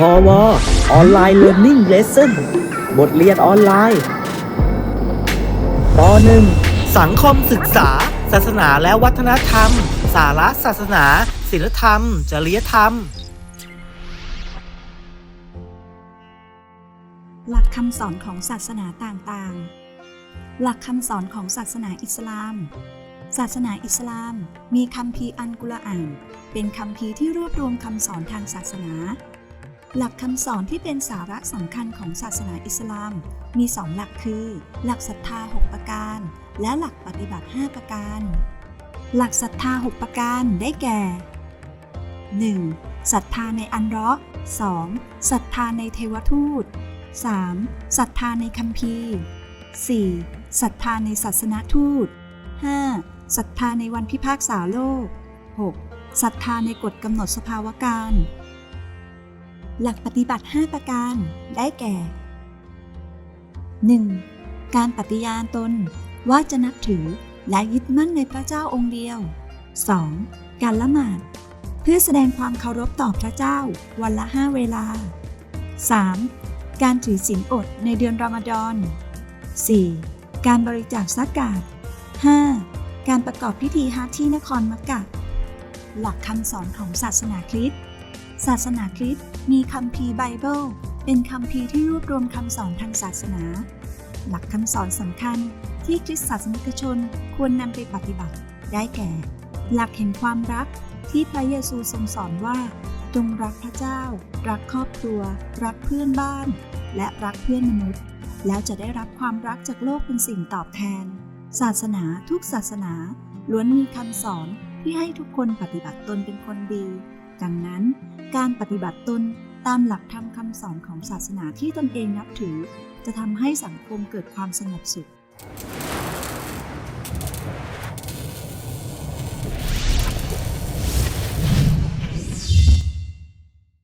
พอวออนไลน์เรียน i ิ g เลส s o n บทเรียนออนไลน์ป .1 สังคมศึกษา ศาสนาและวัฒนธรรม สาระศาสนา ศิลธรรม จริยธรรม หลักคำสอนของศาสนาต่างๆ หลักคำสอนของศาสนาอิสลาม ศาสนาอิสลาม มีคัมภีร์อันกุรอาน เป็นคัมภีร์ที่รวบรวมคำสอนทางศาสนา หลักคำสอนที่เป็นสาระสำคัญของศาสนาอิสลาม มีสองหลักคือ หลักศรัทธา 6 ประการ และหลักปฏิบัติ 5 ประการ หลักศรัทธา 6 ประการได้แก่ 1. ศรัทธาในอันเราะห์ 2. ศรัทธาในเทวทูต 3. ศรัทธาในคัมภีร์ 4. ศรัทธาในศาสนทูต 5. ศรัทธาในวันพิพากษาโลก 6. ศรัทธาในกฎกำหนดสภาวการ หลักปฏิบัติ 5 ประการ ได้แก่ 1. การปฏิญาณตนว่าจะนับถือและยึดมั่นในพระเจ้าองค์เดียว 2. การละหมาด เพื่อแสดงความเคารพต่อพระเจ้าวันละ 5 เวลา 3. การถือศีลอดในเดือนรอมฎอน 4. การบริจาคซักกาด 5. การประกอบพิธีฮัจที่นครมักกะ หลักคำสอนของศาสนาคริสต์ ศาสนาคริสต์มีคัมภีร์ไบเบิล เป็นคัมภีร์ที่รวบรวมคำสอนทางศาสนา หลักคำสอนสำคัญที่คริสตศาสนิกชนควรนำไปปฏิบัติ ได้แก่ หลักแห่งความรักที่พระเยซูทรงสอนว่า จงรักพระเจ้า รักครอบครัว รักเพื่อนบ้าน และรักเพื่อนมนุษย์ แล้วจะได้รับความรักจากโลกเป็นสิ่งตอบแทน ศาสนาทุกศาสนาล้วนมีคำสอนที่ให้ทุกคนปฏิบัติตนเป็นคนดี ดังนั้น การปฏิบัติตนตามหลักธรรมคำสอนของศาสนาที่ตนเองนับถือ จะทำให้สังคมเกิดความสงบสุข